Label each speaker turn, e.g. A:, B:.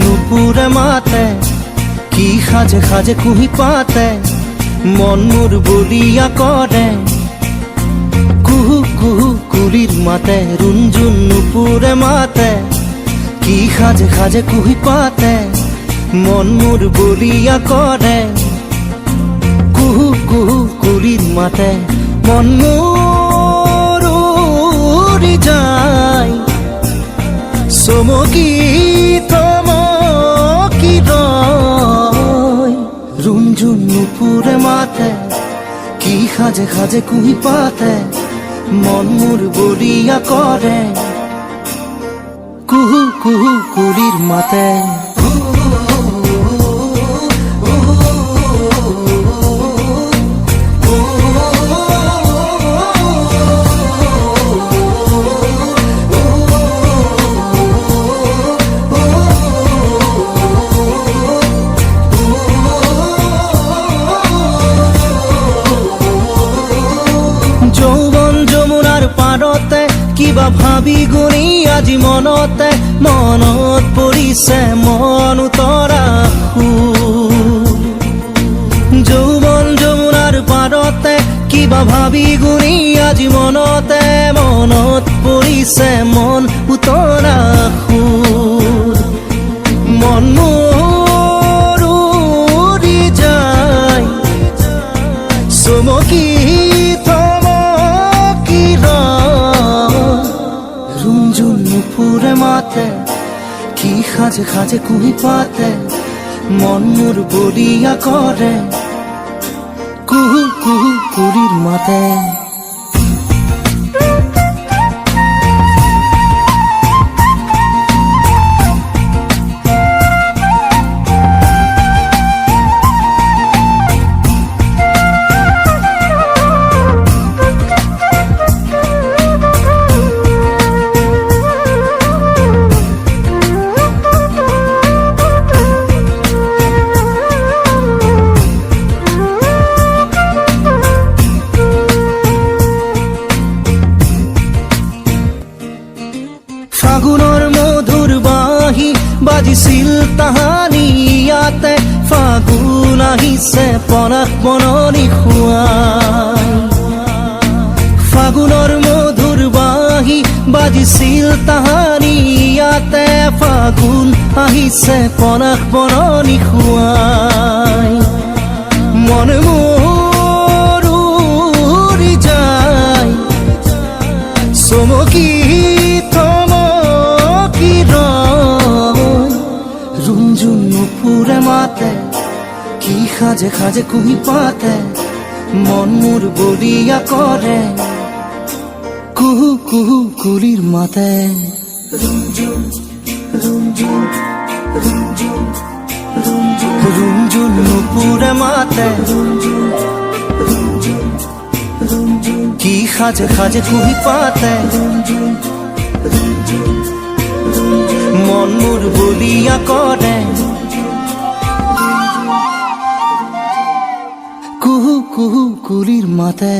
A: নুপুরে মাতে, কি খাজে খাজে কুহি পাতে মন মোৰ বলিয়া কৰে কুহু কুহু কুলির মাতে, রুঞ্জুন নুপুরে মাতে, কি খাজে খাজে কুহি পাতে মন মোৰ বলিয়া কৰে কুহু কুহু কুলির মাতে মন মোৰ নুপুরে মাতে কি খাজে খাজে কুহি পাতে, মন মুর বলিয়া করে। কুহু কুহু কুড়ির মাতে কিবা ভাবি গুণি আজি মনতে মনত পৰিছে মন নুপুরে মাতে, কি খাজে খাজে কুহি পাতে, মন মোর বলিয়া করে। কুহু কুহু, কুড়ির মাতে। বাজিছিল তাহানি ইয়াতে, ফাগুন আহিছে পনাস বননি খুৱাই। ফাগুনৰ মধুৰ বাঁহী বাজিছিল তাহানি ইয়াতে, ফাগুন আহিছে পনাস বননি খুৱাই। মন নুপুরে মাতে কি খাজে খাজে কুহি পাতে মন মোর বলিয়া করে। কুহু কুহু কুলির মাতে। রুঞ্জুন রুঞ্জুন রুঞ্জুন রুঞ্জুন। নুপুরে মাতে। কি খাজে খাজে কুহি পাতে। মন মোর বলিয়া করে। কুহু কুহু কুলির মাতে